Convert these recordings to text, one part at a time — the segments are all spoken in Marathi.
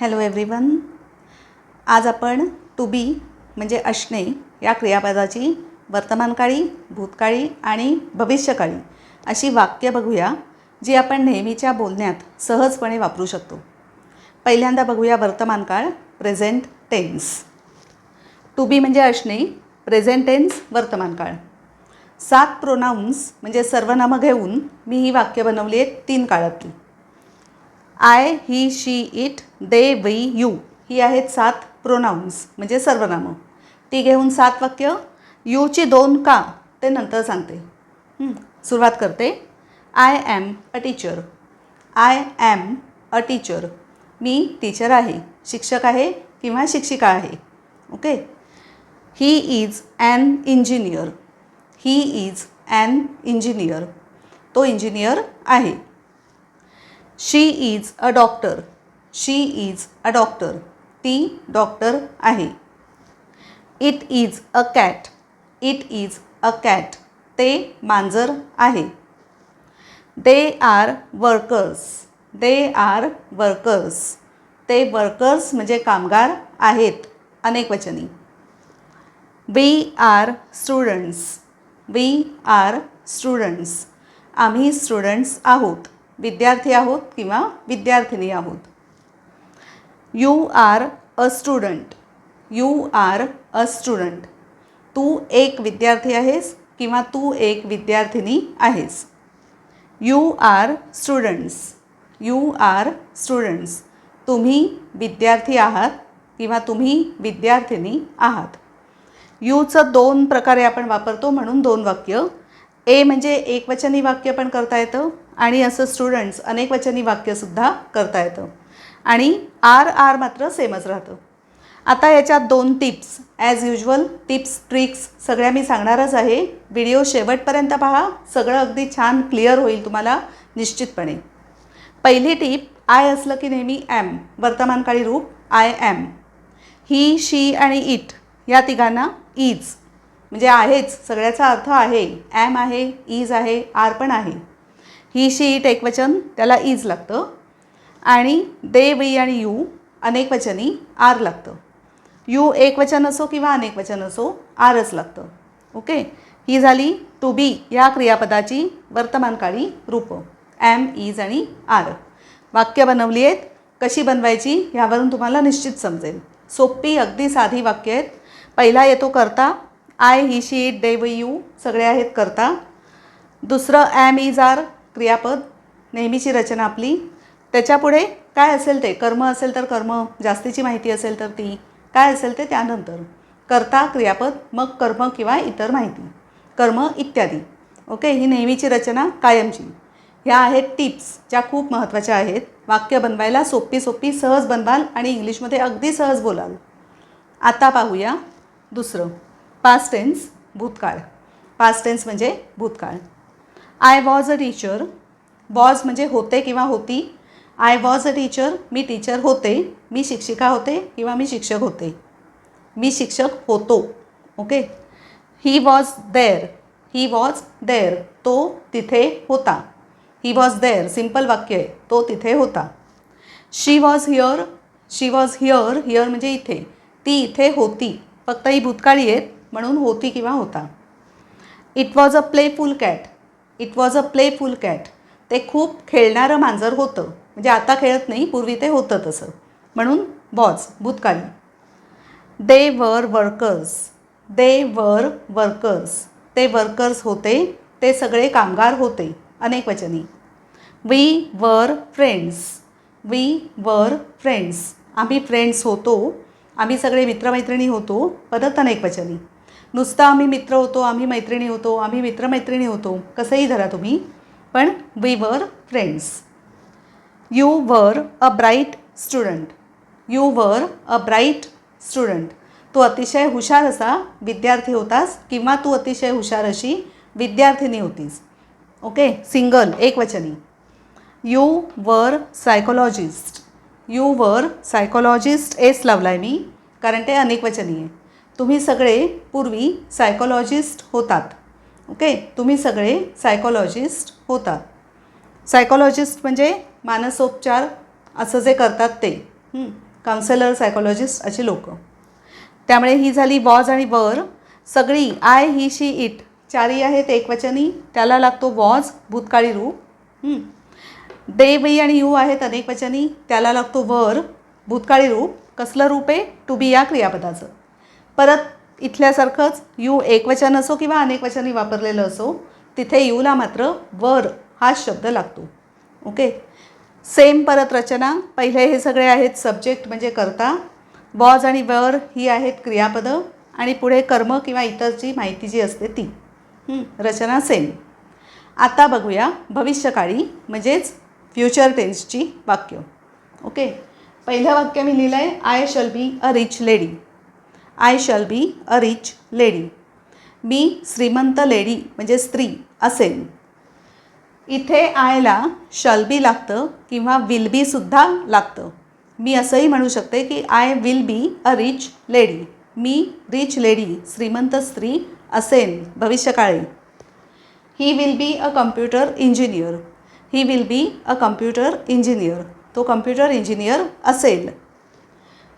हॅलो एव्हरीवन आज आपण टू बी म्हणजे असणे या क्रियापदाची वर्तमानकाळी भूतकाळी आणि भविष्यकाळी अशी वाक्य बघूया जी आपण नेहमीच्या बोलण्यात सहजपणे वापरू शकतो. पहिल्यांदा बघूया वर्तमानकाळ प्रेझेंट टेन्स टू बी म्हणजे असणे प्रेझेंट टेन्स वर्तमानकाळ. सात प्रोनाऊन्स म्हणजे सर्वनामं घेऊन मी ही वाक्य बनवली आहेत तीन काळातली. I he she it they we you ही आहेत सात प्रोनाऊन्स म्हणजे सर्वनामं. ती घेऊन सात वाक्य यूची दोन का ते नंतर सांगते. सुरुवात करते. I am a teacher I am a teacher me teacher आहे शिक्षक आहे किंवा शिक्षिका आहे. Okay he is an engineer he is an engineer तो इंजिनियर आहे. She is a doctor she is a doctor ती डॉक्टर आहे. It is a cat it is a cat ते मांजर आहे. They are workers they are workers ते वर्कर्स म्हणजे कामगार आहेत. अनेक वचनी. We are students we are students आम्ही स्टुडंट्स आहोत. विद्यार्थी आहोत किंवा विद्यार्थिनी आहोत. You are a student you are a student तू एक विद्यार्थी आहेस किंवा तू एक विद्यार्थिनी आहेस. You are students you are students तुम्ही विद्यार्थी आहात किंवा तुम्ही विद्यार्थिनी आहात. यूचं दोन प्रकारे आपण वापरतो म्हणून दोन वाक्य. ए म्हणजे एकवचनी वाक्य पण करता येतं. आणि असं स्टुडंट्स अनेकवचनी वाक्यसुद्धा करता येतं. आणि आर आर मात्र सेमच राहतं. आता याच्यात दोन tips as usual tips tricks सगळ्या मी सांगणारच आहे. व्हिडिओ शेवटपर्यंत पहा. सगळं अगदी छान क्लिअर होईल तुम्हाला निश्चितपणे. पहिली टीप आय असलं की नेहमी ॲम वर्तमानकाळी रूप आय ॲम ही शी आणि इट या तिघांना इज म्हणजे आहेच. सगळ्याचा अर्थ आहे. ॲम आहे इज आहे आर पण आहे. ही शी इट एकवचन त्याला इज लागतं. आणि दे वी आणि यू अनेकवचनी आर लागतं. यू एकवचन असो किंवा अनेकवचन असो आरच लागतं. ओके? ही झाली टू बी या क्रियापदाची वर्तमानकाळी रूपं. ॲम इज आणि आर वाक्य बनवली आहेत. कशी बनवायची ह्यावरून तुम्हाला निश्चित समजेल. सोपी अगदी साधी वाक्य आहेत. पहिला येतो करता. आय ही शी इट दे व यू सगळे आहेत करता. दुसरं ॲम इज आर क्रियापद नेहमीची रचना आपली. त्याच्यापुढे काय असेल ते? कर्म असेल तर कर्म जास्तीची माहिती असेल तर ती. काय असेल ते त्यानंतर. कर्ता क्रियापद मग कर्म किंवा इतर माहिती. कर्म इत्यादी. ओके? ही नेहमीची रचना कायमची. ह्या आहेत टिप्स ज्या खूप महत्त्वाच्या आहेत. वाक्य बनवायला सोपी सोपी सहज बनवाल आणि इंग्लिशमध्ये अगदी सहज बोलाल. आता पाहूया दुसरं. पास्ट टेन्स भूतकाळ. पास्ट टेन्स म्हणजे भूतकाळ. I was a teacher was म्हणजे होते किंवा होती. आय वॉज अ टीचर मी टीचर होते. मी शिक्षिका होते किंवा मी शिक्षक होते. मी शिक्षक होतो. Okay he was there he was there तो तिथे होता. ही वॉज देअर सिंपल वाक्य आहे. तो तिथे होता. She was here she was here here म्हणजे इथे. ती इथे होती. फक्त ही भूतकाळी आहेत. म्हणून होती किंवा होता. It was a playful cat it was a playful cat ते खूप खेळणारं मांजर होतं. म्हणजे आता खेळत नाही पूर्वी ते होतं तसं. म्हणून वॉज भूतकाळी. दे वर वर्कर्स दे वर वर्कर्स ते वर्कर्स होते ते सगळे कामगार होते अनेक वचनी. We were friends we were friends आम्ही फ्रेंड्स होतो. आम्ही सगळे मित्रमैत्रिणी होतो. परत अनेक वचनी. नुसतं आम्ही मित्र होतो आम्ही मैत्रिणी होतो आम्ही मित्रमैत्रिणी होतो कसंही धरा तुम्ही पण we were friends you were a bright student you were a bright student तू अतिशय हुशार असा विद्यार्थी होतास किंवा तू अतिशय हुशार अशी विद्यार्थिनी होतीस. Okay single एकवचनी. You were psychologist you were psychologist S लावला आहे मी कारण ते अनेकवचनी आहे. तुम्ही सगळे पूर्वी सायकोलॉजिस्ट होतात. ओके तुम्ही सगळे सायकोलॉजिस्ट होतात. सायकोलॉजिस्ट म्हणजे मानसोपचार असं जे करतात ते. काउन्सेलर सायकोलॉजिस्ट अशी लोक. त्यामुळे ही झाली वॉज आणि वर सगळी आय ही शी इट चारी आहेत एकवचनी. त्याला लागतो वॉज भूतकाळी रूप. दे वी आणि यू आहेत अनेकवचनी. त्याला लागतो वर भूतकाळी रूप. कसलं रूप आहे? टू बी या क्रियापदाचं. परत इथल्यासारखंच यू एकवचन असो किंवा अनेकवचनी वापरलेलं असो तिथे यूला मात्र वर हा शब्द लागतो. ओके? सेम परत रचना पहिले हे सगळे आहेत सब्जेक्ट म्हणजे करता वॉज आणि वर ही आहेत क्रियापदं आणि पुढे कर्म किंवा इतरची माहिती जी असते ती. रचना सेम आता बघूया भविष्यकाळी म्हणजेच फ्युचर टेन्सची वाक्य. ओके? पहिलं वाक्य मी लिहिलं आहे I shall be a rich lady I shall be a rich lady मी श्रीमंत लेडी म्हणजे स्त्री असेन. इथे आयला शल बी लागतं किंवा विल बीसुद्धा लागतं. मी असंही म्हणू शकते की I will be a rich lady me rich lady श्रीमंत स्त्री असेन भविष्यकाळी. He will be a computer engineer he will be a computer engineer तो कम्प्युटर इंजिनियर असेल.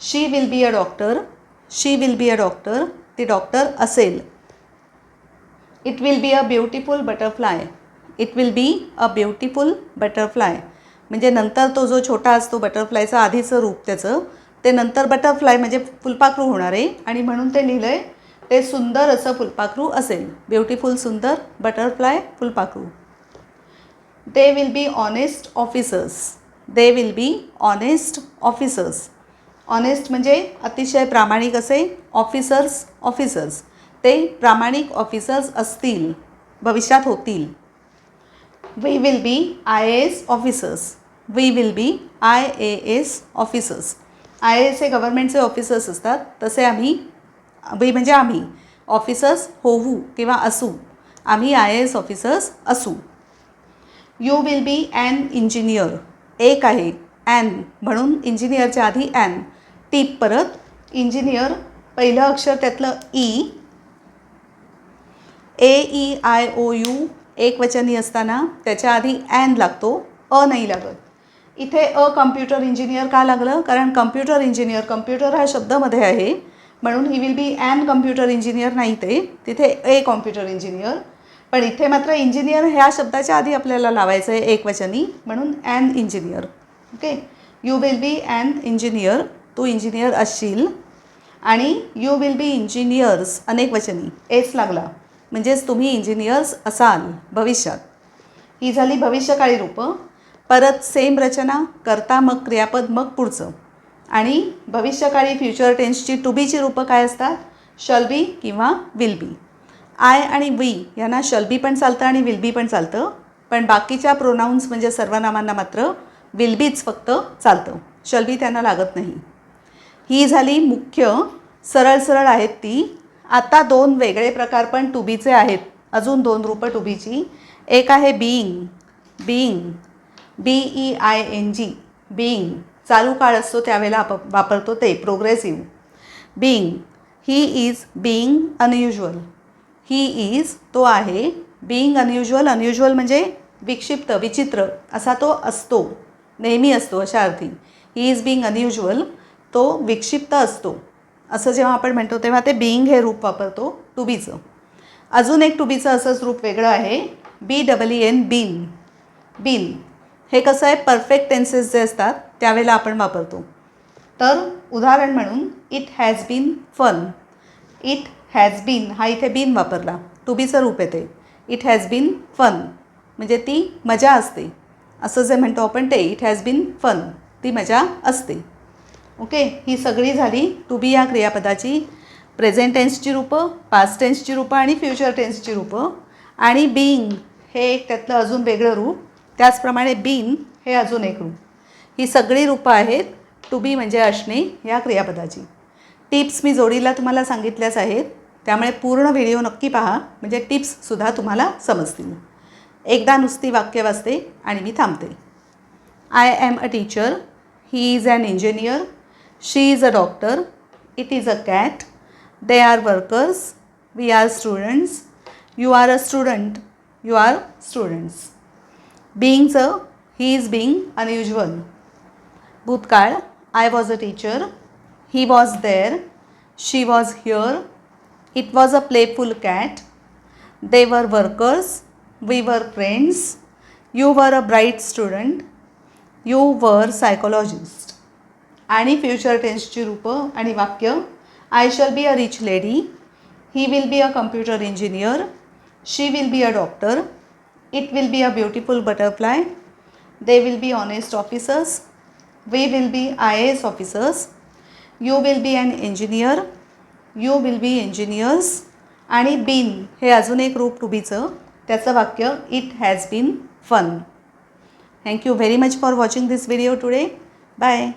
She will be a doctor she will be a doctor ती डॉक्टर असेल. It will be a beautiful butterfly it will be a beautiful butterfly म्हणजे नंतर तो जो छोटा असतो बटरफ्लायचं आधीचं रूप त्याचं ते नंतर बटरफ्लाय म्हणजे फुलपाखरू होणार आहे. आणि म्हणून ते लिहिलं आहे ते सुंदर असं फुलपाखरू असेल. ब्युटिफुल सुंदर बटरफ्लाय फुलपाखरू. They will be honest officers they will be honest officers honest म्हणजे अतिशय प्रामाणिक असे ऑफिसर्स ऑफिसर्स. ते प्रामाणिक ऑफिसर्स असतील भविष्यात होतील. We will be I A S officers we will be I A S officers I A S हे गव्हर्नमेंटचे ऑफिसर्स असतात. तसे आम्ही वी म्हणजे आम्ही. ऑफिसर्स होऊ किंवा असू. आम्ही आय ए एस ऑफिसर्स असू. You will be an engineer एक आहे. ॲन म्हणून इंजिनियरच्या आधी ॲन टीप परत इंजिनियर पहिलं अक्षर त्यातलं E A E I O U एक वचनी असताना त्याच्या आधी ॲन लागतो अ नाही लागत. इथे अ कम्प्युटर इंजिनियर का लागलं? कारण कम्प्युटर इंजिनियर कम्प्युटर हा शब्दामध्ये आहे. म्हणून he will be an computer engineer नाही ते. तिथे ए कॉम्प्युटर इंजिनियर पण इथे मात्र इंजिनियर ह्या शब्दाच्या आधी आपल्याला लावायचं आहे एक वचनी म्हणून an engineer okay you will be an engineer Tu engineer असशील आणि यू विल बी इंजिनियर्स अनेक वचनी. एस लागला. म्हणजेच तुम्ही इंजिनियर्स असाल भविष्यात. ही झाली भविष्यकाळी रूपं. परत सेम रचना करता मग क्रियापद मग पुढचं. आणि भविष्यकाळी फ्युचर टेन्सची टू बीची रूपं काय असतात? शल बी किंवा विल बी आय आणि वी यांना शल बी पण चालतं आणि विल बी पण चालतं. पण बाकीच्या प्रोनाऊन्स म्हणजे सर्वनामांना मात्र विल बीच फक्त चालतं. शल बी त्यांना लागत नाही. ही झाली मुख्य सरळ सरळ आहेत ती. आता दोन वेगळे प्रकार पण टुबीचे आहेत. अजून दोन रूपं टुबीची. एक आहे being being B E I N G being चालू काळ असतो त्यावेळेला आप वापरतो ते progressive being he is being unusual he is तो आहे. बीईंग अनयुज्युअल अनयुज्युअल म्हणजे विक्षिप्त विचित्र असा तो असतो. नेहमी असतो अशा अर्थी. ही इज बीईंग अनयुज्युअल तो विक्षिप्त असतो. असं जेव्हा आपण म्हणतो तेव्हा ते बीईंग हे रूप वापरतो टू बीचं अजून एक टू बीचं असंच रूप वेगळं आहे. B double E N been been हे कसं आहे? परफेक्ट टेन्सेस जे असतात त्यावेळेला आपण वापरतो. तर उदाहरण म्हणून it has been fun it has been हा इथे बीन वापरला. टू बीचं रूप येते. इट हॅज बीन फन म्हणजे ती मजा असते. असं जे म्हणतो आपण ते इट हॅज बीन फन ती मजा असते. ओके? ही सगळी झाली टू बी या क्रियापदाची. प्रेझेंट टेन्सची रूपं पास्ट टेन्सची रूपं आणि फ्युचर टेन्सची रूपं. आणि बीइंग हे एक त्यातलं अजून वेगळं रूप. त्याचप्रमाणे बीन हे अजून एक रूप. ही सगळी रूपं आहेत टू बी म्हणजे असणे या क्रियापदाची. टिप्स मी जोडीला तुम्हाला सांगितल्याच आहेत. त्यामुळे पूर्ण व्हिडिओ नक्की पहा. म्हणजे टिप्ससुद्धा तुम्हाला समजतील. एकदा नुसती वाक्य वाचते आणि मी थांबते. I am a teacher he is an engineer She is a doctor. It is a cat. They are workers. We are students. You are a student. You are students. Being so, he is being unusual. Bhutkal, I was a teacher. He was there. She was here. It was a playful cat. They were workers. We were friends. You were a bright student. You were psychologist. आणि फ्युचर टेन्सची रूपं आणि वाक्य. I shall be a rich lady he will be a computer engineer she will be a doctor it will be a beautiful butterfly they will be honest officers we will be I A S officers you will be an engineer you will be engineers आणि बीन हे अजून एक रूप टू बीचं त्याचं वाक्य it has been fun thank you very much for watching this video today bye